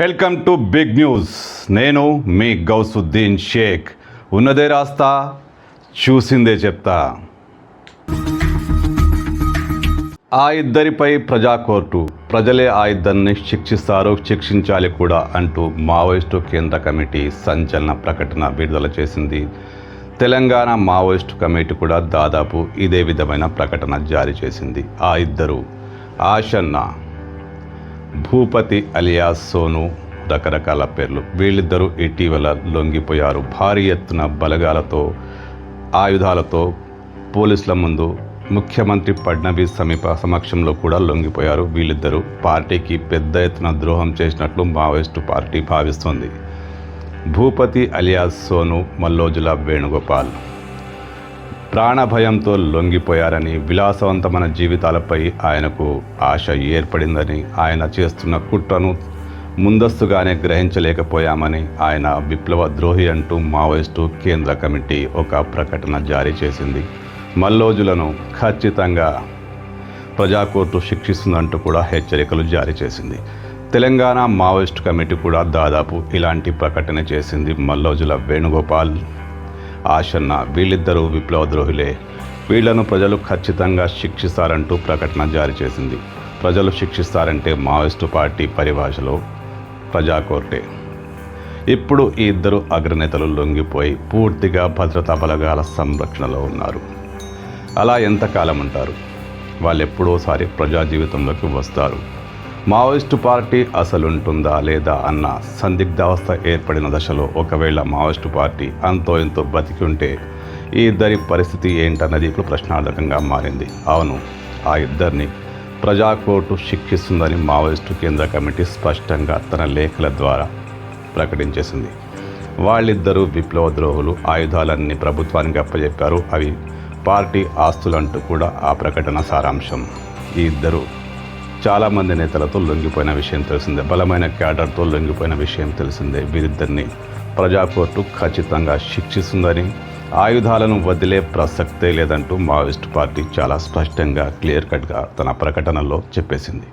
Welcome to big news. నేను మీ గౌసుద్దీన్ షేక్. ఉన్నదే రాస్తా చూసిందే చెప్తా. ఆ ఇద్దరిపై ప్రజా కోర్టు ప్రజలే ఆ ఇద్దరిని శిక్షిస్తారు శిక్షించాలి కూడా అంటూ మావోయిస్టు కేంద్ర కమిటీ సంచలన ప్రకటన విడుదల చేసింది. తెలంగాణ మావోయిస్టు కమిటీ కూడా దాదాపు ఇదే విధమైన ప్రకటన జారీ చేసింది. ఆ ఇద్దరు ఆశన్నా భూపతి అలియాస్ సోను రకరకాల పేర్లు. వీళ్ళిద్దరూ ఇటీవల లొంగిపోయారు. భారీ ఎత్తున బలగాలతో ఆయుధాలతో పోలీసుల ముందు ముఖ్యమంత్రి ఫడ్నవీస్ సమీప సమక్షంలో కూడా లొంగిపోయారు. వీళ్ళిద్దరూ పార్టీకి పెద్ద ఎత్తున ద్రోహం చేసినట్లు మావోయిస్టు పార్టీ భావిస్తోంది. భూపతి అలియాస్ సోను మల్లోజుల వేణుగోపాల్ ప్రాణభయంతో లొంగిపోయారని విలాసవంతమైన జీవితాలపై ఆయనకు ఆశ ఏర్పడిందని ఆయన చేస్తున్న కుట్రను ముందస్తుగానే గ్రహించలేకపోయామని ఆయన విప్లవ ద్రోహి అంటూ మావోయిస్టు కేంద్ర కమిటీ ఒక ప్రకటన జారీ చేసింది. మల్లోజులను ఖచ్చితంగా ప్రజాకోర్టు శిక్షిస్తుందంటూ కూడా హెచ్చరికలు జారీ చేసింది. తెలంగాణ మావోయిస్టు కమిటీ కూడా దాదాపు ఇలాంటి ప్రకటన చేసింది. మల్లోజుల వేణుగోపాల్ ఆశన్న. వీళ్ళిద్దరూ విప్లవ ద్రోహులే వీళ్ళను ప్రజలు ఖచ్చితంగా శిక్షిస్తారంటూ ప్రకటన జారీ చేసింది. ప్రజలు శిక్షిస్తారంటే మావోయిస్టు పార్టీ పరిభాషలో ప్రజాకోర్టే. ఇప్పుడు ఈ ఇద్దరు అగ్రనేతలు లొంగిపోయి పూర్తిగా భద్రతా బలగాల సంరక్షణలో ఉన్నారు. అలా ఎంతకాలం ఉంటారు? వాళ్ళు ఎప్పుడోసారి ప్రజా జీవితంలోకి వస్తారు? మావోయిస్టు పార్టీ అసలుంటుందా లేదా అన్న సందిగ్ధావస్థ ఏర్పడిన దశలో ఒకవేళ మావోయిస్టు పార్టీ అంతో ఎంతో బతికి ఉంటే ఈ ఇద్దరి పరిస్థితి ఏంటన్నది ఇప్పుడు ప్రశ్నార్థకంగా మారింది. అవును ఆ ఇద్దరిని ప్రజాకోర్టు శిక్షిస్తుందని మావోయిస్టు కేంద్ర కమిటీ స్పష్టంగా తన లేఖల ద్వారా ప్రకటించేసింది. వాళ్ళిద్దరూ విప్లవ ద్రోహులు ఆయుధాలన్నీ ప్రభుత్వానికి అప్పచెప్పారు అవి పార్టీ ఆస్తులంటూ కూడా ఆ ప్రకటన సారాంశం. ఈ ఇద్దరు చాలామంది నేతలతో లొంగిపోయిన విషయం తెలిసిందే. బలమైన క్యాడర్తో లొంగిపోయిన విషయం తెలిసిందే. వీరిద్దరిని ప్రజాకోర్టు ఖచ్చితంగా శిక్షిస్తుందని ఆయుధాలను వదిలే ప్రసక్తే లేదంటూ మావోయిస్ట్ పార్టీ చాలా స్పష్టంగా క్లియర్ కట్గా తన ప్రకటనలో చెప్పేసింది.